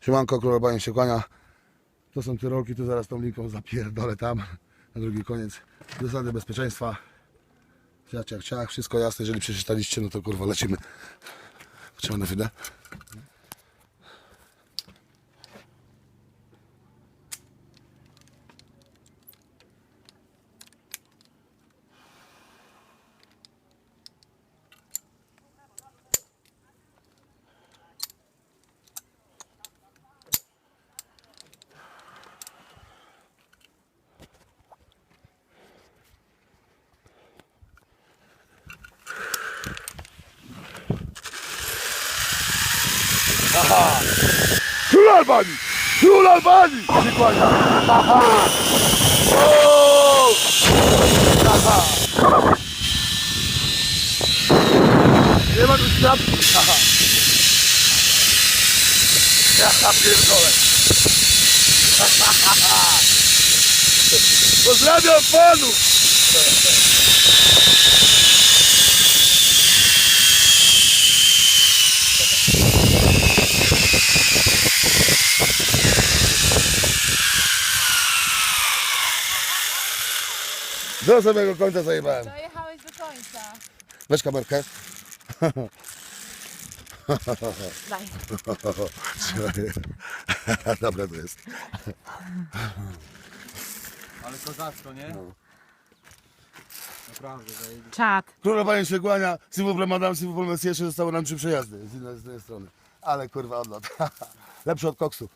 Siemanko, królowanie się kłania. To są te rolki, to zaraz tą linką zapierdolę tam, na drugi koniec. Zasady bezpieczeństwa. Ciach, ciach, ciach, wszystko jasne, jeżeli przeczytaliście, no to kurwa lecimy. Trzeba na chwilę. Król Albanii! Król Albanii! Się kłania. Aha. O! Aha. Nie ma tu światła. Aha. Ja pierdolę. Pozdrawiam panów! Do samego końca zajebałem. Dojechałeś do końca. Weź kamerkę. Daj. Dobra to jest. Ale kozacko, nie? Naprawdę, zajebiście. Czad. Królowanie się kłania. Plaît, madame, plaît, monsieur, jeszcze zostało nam trzy przejazdy z jednej, z jednej strony. Ale kurwa odlot. Lepszy od koksu.